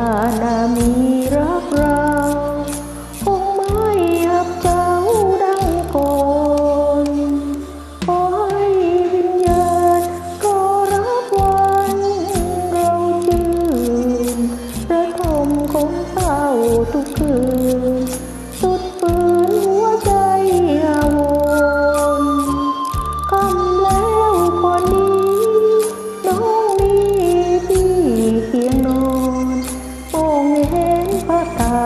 นามีรัก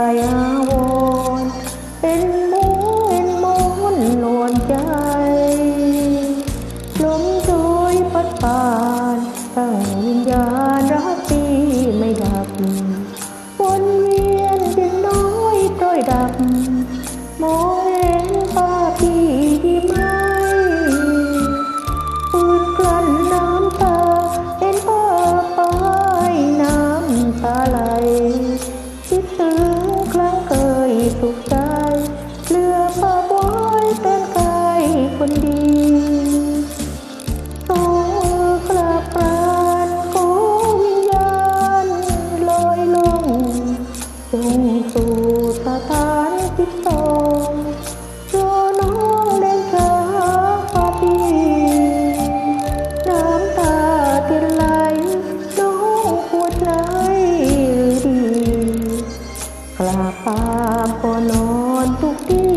哎呀。por กราบตาพอนอนทุกที